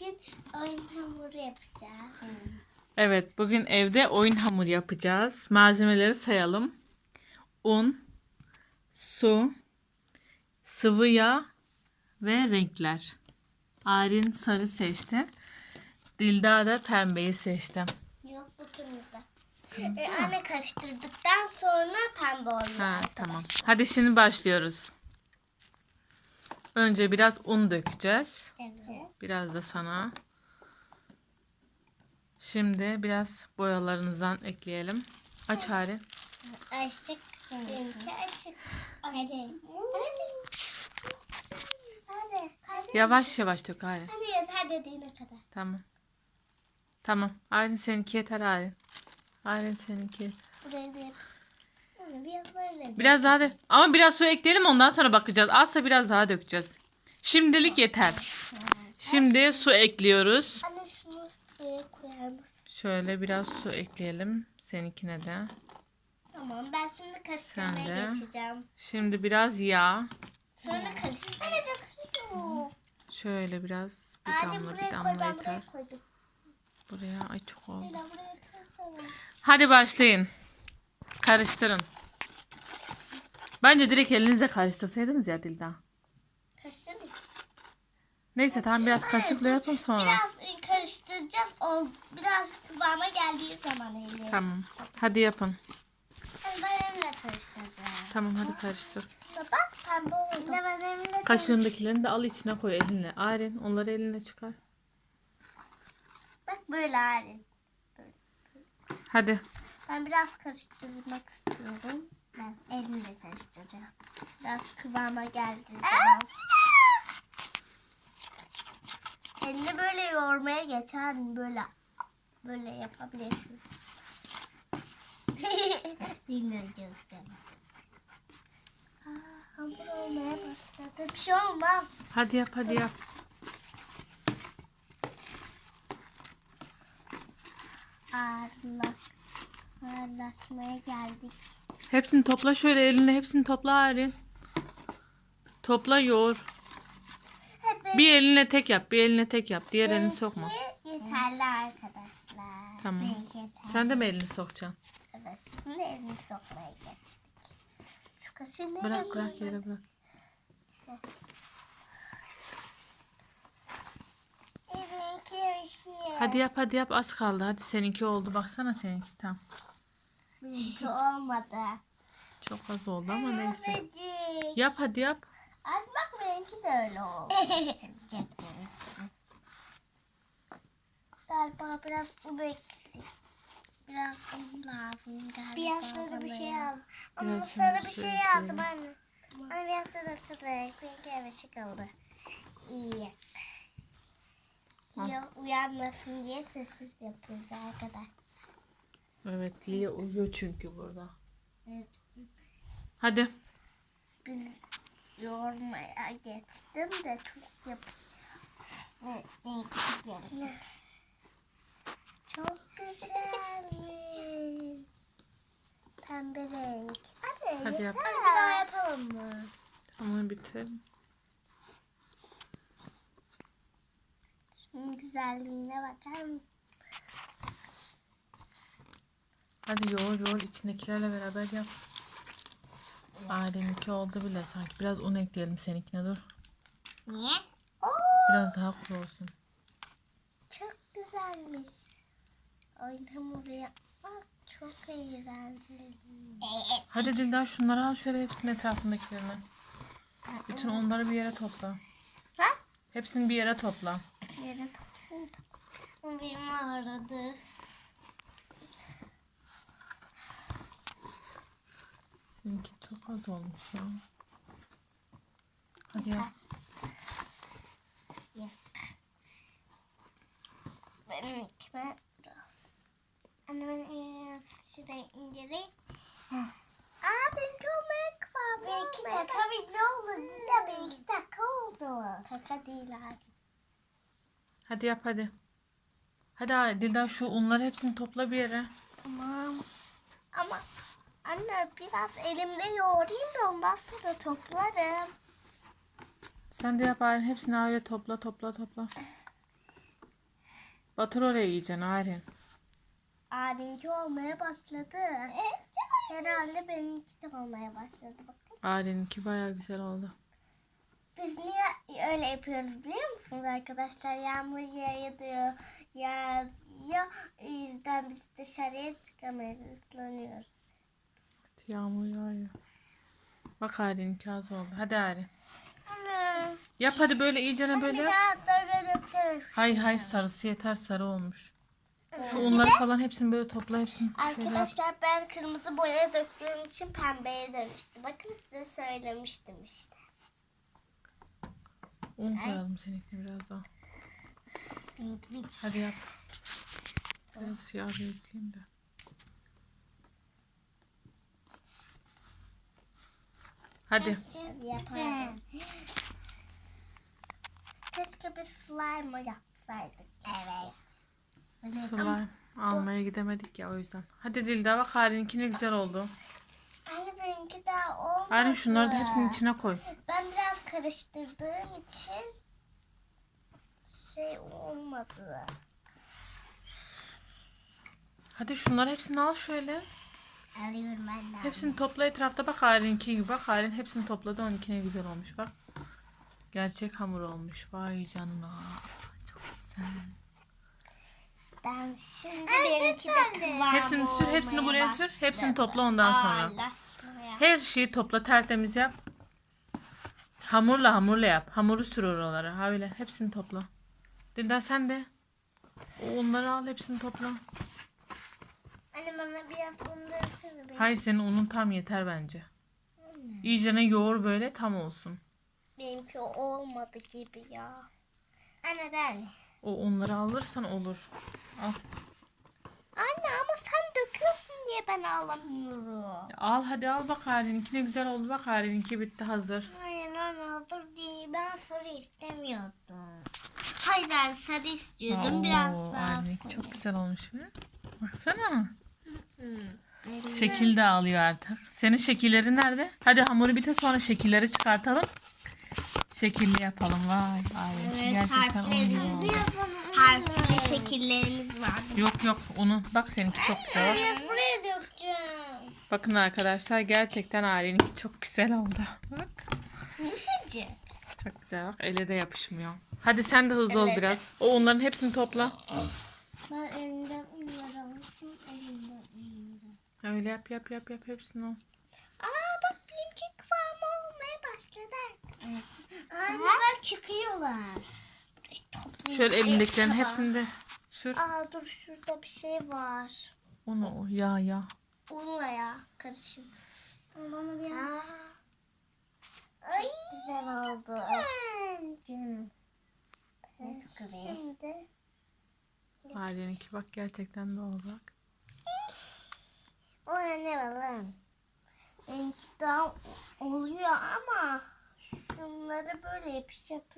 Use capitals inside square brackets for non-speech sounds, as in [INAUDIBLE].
bugün oyun hamuru yapacağız. Evet, bugün evde oyun hamuru yapacağız. Malzemeleri sayalım. Un, su, sıvı yağ ve renkler. Arin sarı seçti. Dilda da pembeyi seçti. Yok bu kırmızı. Ee, anne karıştırdıktan sonra pembe oluyor. Ha, tamam. Hadi şimdi başlıyoruz. Önce biraz un dökeceğiz. Evet. Biraz da sana. Şimdi biraz boyalarınızdan ekleyelim. Aç Arin. Açık. Benimki açık. Hadi. Hadi. Hadi. Yavaş yavaş dök Arin. Hadi yeter dediğine kadar. Tamam. Tamam. Arin seninki yeter Arin. Arin seninki. Da yap. Anne biraz öyle. Biraz daha da ama biraz su ekleyelim ondan sonra bakacağız. Azsa biraz daha dökeceğiz. Şimdilik yeter. Şimdi su ekliyoruz. Anne şunu suya koyar mısın? Şöyle biraz su ekleyelim. Seninkine de. Tamam ben şimdi Sen karıştırmaya de. geçeceğim. Şimdi biraz yağ. Sonra karıştıracağım. Anne dökülüyor. Şöyle biraz bir Anne damla bir buraya koy damla ben yeter. buraya koydum. Buraya ay çok oldu. Buraya. Hadi başlayın. Karıştırın. Bence direkt elinizle karıştırsaydınız ya Dilda. Neyse tamam biraz kaşıkla yapın sonra. Biraz karıştıracağız. Ol, biraz kıvama geldiği zaman eline. Tamam. Hadi yapın. Hadi ben elimle karıştıracağım. Tamam hadi karıştır. Bak pembe oldu. ben elimle Kaşığındakilerini de al içine koy elinle. Arin onları eline çıkar. Bak böyle halin. Hadi. Ben biraz karıştırmak istiyorum. Ben elimle karıştıracağım. Biraz kıvama geldiği zaman. Elini böyle yoğurmaya geçer böyle böyle yapabilirsin. [LAUGHS] Bilmiyorum. Aa, hamur olmaya başladı. Bir şey olmaz. Hadi yap hadi yap. Ağırlık. Ağırlaşmaya geldik. Hepsini topla şöyle elinle hepsini topla Arin. Topla yoğur. Bir eline tek yap. Bir eline tek yap. Diğer elini sokma. Yeterli arkadaşlar. Tamam. Benimki yeterli. Sen de mi elini sokacaksın? Evet, şimdi elini sokmaya geçtik. Şu kaşığı nereye Bırak bırak koyayım? yere bırak. Benimki yaşıyor. Hadi yap hadi yap az kaldı. Hadi seninki oldu. Baksana seninki tam. Benimki olmadı. Çok az oldu ama neyse. Yap hadi yap. Benimki de öyle oldu. [LAUGHS] galiba biraz un eksik. Biraz un lazım galiba. Biraz sarı bir şey aldım. Ama Biraz sarı bir şey ekleyelim. aldım anne. Anne biraz sarı sarı. Benimki karışık oldu. İyi. Al. Ya, uyanmasın diye sessiz yapıyoruz arkadaşlar. Evet Lia uyuyor çünkü burada. Evet. Hadi. Biz yoğurmaya geçtim de çok yap. Ne, ne yarışık. Çok güzelmiş. Pembe renk. Hadi, Hadi yap. Hadi bir daha yapalım mı? Tamam bitirelim. Şunun güzelliğine bakar mısın? Hadi yoğur yoğur içindekilerle beraber yap. Alem'inki oldu bile sanki. Biraz un ekleyelim seninkine dur. Niye? Biraz daha kuru olsun. çok güzelmiş. Oyun hamuru yapmak çok eğlenceli. Hadi Dildar şunları al şöyle hepsinin etrafındakilerini. Bütün onları bir yere topla. Ha? Hepsini bir yere topla. Yere topladım. O benim ağrıdı. Seninki çok az olmuş ya. Hadi yap. Benim kime biraz. Anne ben eee, şurayı indireyim. Aa benimki olmaya kıvamı. Belki taka video oldu değil de belki taka oldu. Taka değil abi. Hadi yap hadi. Hadi abi, Dildar şu unları hepsini topla bir yere. Tamam. Ama anne biraz elimde yoğurayım da ondan sonra toplarım. Sen de yap Aylin. Hepsini öyle topla topla topla. Batır oraya yiyeceksin Arin. Abinki olmaya başladı. Herhalde benimki de olmaya başladı. Bakın. Arin'inki baya güzel oldu. Biz niye öyle yapıyoruz biliyor musunuz arkadaşlar? Yağmur yağıyor, yağıyor. O yüzden biz dışarıya çıkamayız, ıslanıyoruz. Yağmur yağıyor. Bak Arin'inki az oldu. Hadi Arin. Yap hadi böyle iyicene böyle yap. Da. Hayır hayır sarısı yeter sarı olmuş. Şu unları falan hepsini böyle topla hepsini. şöyle yap. Arkadaşlar ben kırmızı boya döktüğüm için pembeye dönüştü. Bakın size söylemiştim işte. Un koyalım seninkine biraz daha. Hadi yap. Biraz siyah bir ekleyeyim de. Hadi. Keşke bir slime yapsaydık. Evet. Slime almaya gidemedik ya o yüzden. Hadi Dilda bak Harin'inki ne güzel oldu. Anne benimki daha olmadı. Harin şunları da hepsinin içine koy. Ben biraz karıştırdığım için şey olmadı. Hadi şunları hepsini al şöyle. Alıyorum ben de. Hepsini topla etrafta bak Harin'inki gibi. Bak Harin hepsini topladı. Onunki ne güzel olmuş bak. Gerçek hamur olmuş. Vay canına. Çok güzel. Ben şimdi benimki de kıvamı Hepsini sür, hepsini olmaya buraya sür. başladı. Hepsini topla ondan sonra. Her şeyi topla tertemiz yap. Hamurla hamurla yap. Hamuru sür oralara. Ha öyle. Hepsini topla. Dilda sen de. O Onları al hepsini topla. Anne bana biraz un döksene. Benim, Hayır senin unun tam yeter bence. İyicene yoğur böyle tam olsun. benimki olmadı gibi ya. Anne ben. O unları alırsan olur. Al. Anne ama sen döküyorsun diye ben alamıyorum. Al hadi al bak Halin'inki ne güzel oldu. Bak Halin'inki bitti hazır. Hayır anne dur değil. Ben sarı istemiyordum. Hayır ben sarı istiyordum. Oo, biraz daha. Halin'inki çok güzel olmuş. Hı? Baksana. Hmm. Şekil de alıyor artık. Senin şekilleri nerede? Hadi hamuru bite sonra şekilleri çıkartalım. Şekilli yapalım. Vay ay. Gerçekten oluyor. Harfli şekillerimiz var. Yok yok onu. Bak seninki çok güzel. Biraz buraya dökeceğim. Bakın arkadaşlar gerçekten aileninki çok güzel oldu. Bak. Yumuşacık. Çok güzel bak. Ele de yapışmıyor. Hadi sen de hızlı ol Evet. biraz. O onların hepsini topla. Ben elimden Öyle yap yap yap yap hepsini al. Aa bak benimki kıvamı olmaya başladı. Anne bak çıkıyorlar. Şöyle elindekilerin Tamam. hepsini de sür. Aa dur şurada bir şey var. Onu o ya ya. Unla ya karışım. Bana biraz. Ay. Güzel oldu. Canım. Evet. Şimdi. Aileninki bak gerçekten oldu bak. O ne lan? Benimki oluyor ama şunları böyle yapış yapış